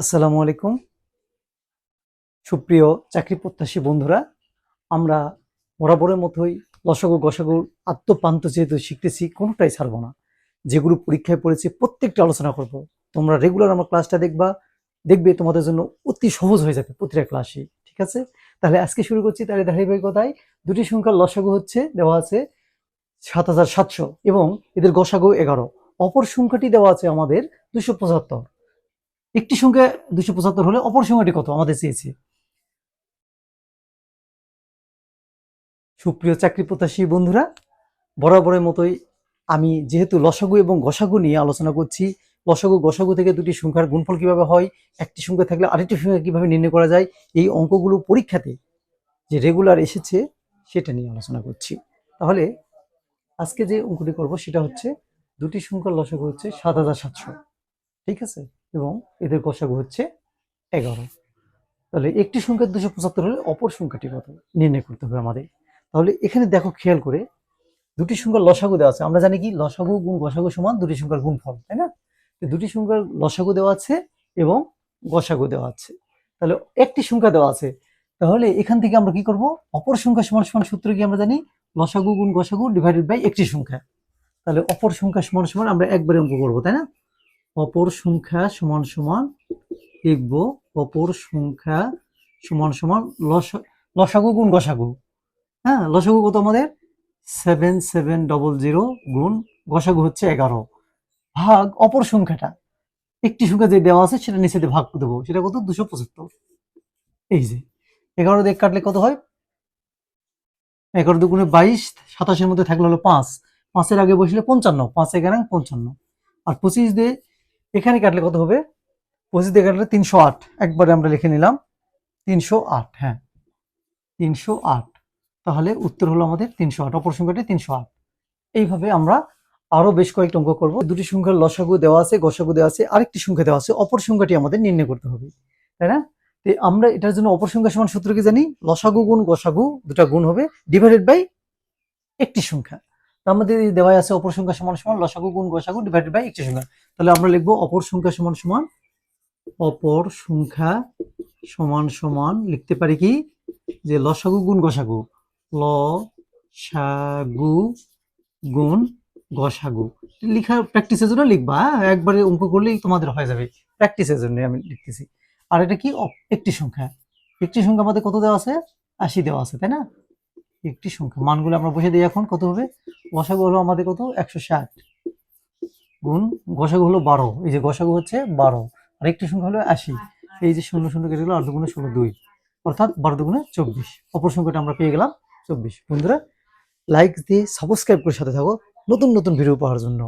আসসালামু আলাইকুম। সুপ্রিয় চাকরি প্রত্যাশী বন্ধুরা, আমরা বরাবরের মতোই লসগু গসাগুর আত্মপান্ত যেহেতু শিখতেছি, কোনোটাই ছাড়বো না। যেগুলো পরীক্ষায় পড়েছি, প্রত্যেকটা আলোচনা করব। তোমরা রেগুলার আমার ক্লাসটা দেখবা, দেখবে তোমাদের জন্য অতি সহজ হয়ে যাবে প্রতিটা ক্লাসই ঠিক আছে? তাহলে আজকে শুরু করছি, তাহলে ধারাবাহিকতায় দুটি সংখ্যার লসাগু হচ্ছে, দেওয়া আছে সাত হাজার সাতশো এবং এদের গসাগু এগারো। অপর সংখ্যাটি দেওয়া আছে আমাদের দুশো পঁচাত্তর। একটি সংখ্যা দুশো পঁচাত্তর হলে অপর সংখ্যাটি কত? আমাদের চেয়েছে। সুপ্রিয় চাকরি প্রত্যাশী বন্ধুরা, বরাবরের মতোই আমি যেহেতু লসাগু এবং গসাগু নিয়ে আলোচনা করছি, লসাগু গসাগু থেকে দুটি সংখ্যার গুণফল কীভাবে হয়, একটি সংখ্যা থাকলে আরেকটি সংখ্যা কীভাবে নির্ণয় করা যায়, এই অঙ্কগুলো পরীক্ষাতে যে রেগুলার এসেছে সেটা নিয়ে আলোচনা করছি। তাহলে আজকে যে অঙ্কটি করব সেটা হচ্ছে, দুটি সংখ্যার লসাগু হচ্ছে সাত হাজার সাতশো। ঠিক আছে? এবং এদের গসাগু হচ্ছে এগারো। তাহলে একটি সংখ্যা দুশো পঁচাত্তর হলে অপর সংখ্যাটি কত? নির্ণয় করতে হবে আমাদের। তাহলে এখানে দেখো খেয়াল করে, দুটি সংখ্যার লসাগু দেওয়া আছে। আমরা জানি কি? লসাগু গুণ গসাগু সমান দুটি সংখ্যার গুণ গুণফল, তাই না? দুটি সংখ্যার লসাগু দেওয়া আছে এবং গসাগু দেওয়া আছে। তাহলে একটি সংখ্যা দেওয়া আছে। তাহলে এখান থেকে আমরা কি করব? অপর সংখ্যা সমান সমান সূত্র কি আমরা জানি? লসাগু গুণ গসাগু ডিভাইডেড বাই একটি সংখ্যা। তাহলে অপর সংখ্যা সমান সমান আমরা একবারে অঙ্ক করব, তাই না? অপর সংখ্যা সমান সমান লিখব অপর সংখ্যা সমান সমান লস- লসাগু গুণ গসাগু। হ্যাঁ লসাগু কত আমাদের? সেভেন সেভেন ডবল জিরো গুণ গসাগু হচ্ছে এগারো। ভাগ অপর সংখ্যাটা। একটি সংখ্যা যে দেওয়া আছে সেটা নিচে ভাগ দেবো। সেটা কত? দুশো পঁচাত্তর। এই যে, এগারো দিয়ে কাটলে কত হয়? এগারো দুগুণে বাইশ, সাতাশের মধ্যে থাকলে হলো পাঁচ। পাঁচের আগে বসলে পঞ্চান্ন, পাঁচ এগারো পঞ্চান্ন। আর পঁচিশ দিয়ে এখানে কাটলে কত হবে? পঁচিশ দিয়ে কাটলে তিনশো আট। একবারে আমরা লিখে নিলাম তিনশো আট হ্যাঁ। তিনশো আট। তাহলে উত্তর হলো আমাদের তিনশো আট, অপর সংখ্যাটি তিনশো আট। এইভাবে আমরা আরও বেশ কয়েকটা অঙ্ক করব। দুটি সংখ্যার লসাগু দেওয়া আছে, গসাগু দেওয়া আছে, আরেকটি সংখ্যা দেওয়া আছে, অপর সংখ্যাটি আমাদের নির্ণয় করতে হবে। তাই না? তো আমরা এটার জন্য অপর সংখ্যা সমান সূত্র কি জানি? লসাগু গুণ গসাগু দুটা গুণ হবে ডিভাইডেড বাই একটি সংখ্যা। তো আমাদের এই দেওয়া আছে অপর সংখ্যা সমান সমান লসাগু গুণ গসাগু ডিভাইডেড বাই একটি সংখ্যা। তাহলে আমরা লিখব অপর সংখ্যা সমান সমান, অপর সংখ্যা সমান সমান লিখতে পারি কি? যে লসাগু গুণ গসাগু ল সাগু গুণ গসাগু। লিখা প্র্যাকটিসের জন্য লিখবা হ্যাঁ? একবারে অঙ্ক করলেই তোমাদের হয়ে যাবে। প্র্যাকটিসের জন্য আমি লিখতেছি। আর এটা কি? একটি সংখ্যা। একটি সংখ্যা আমাদের কত দেওয়া আছে? আশি দেওয়া আছে, তাই না? একটি সংখ্যা। মানগুলো আমরা বসে দিই এখন, কত হবে? গসাগু হলো আমাদের কত? একশো ষাট। গুণ গসাগু হলো বারো। এই যে গসাগু হচ্ছে বারো। আর একটি সংখ্যা হলো আশি। এই যে শূন্য শূন্য কেটে গেলো আর দুগুণে ষোলো দুই। অর্থাৎ বারো দুগুণে চব্বিশ। অপর সংখ্যাটা আমরা পেয়ে গেলাম চব্বিশ। বন্ধুরা লাইক দিয়ে সাবস্ক্রাইব করে সাথে থাকো। নতুন নতুন ভিডিও পাওয়ার জন্য।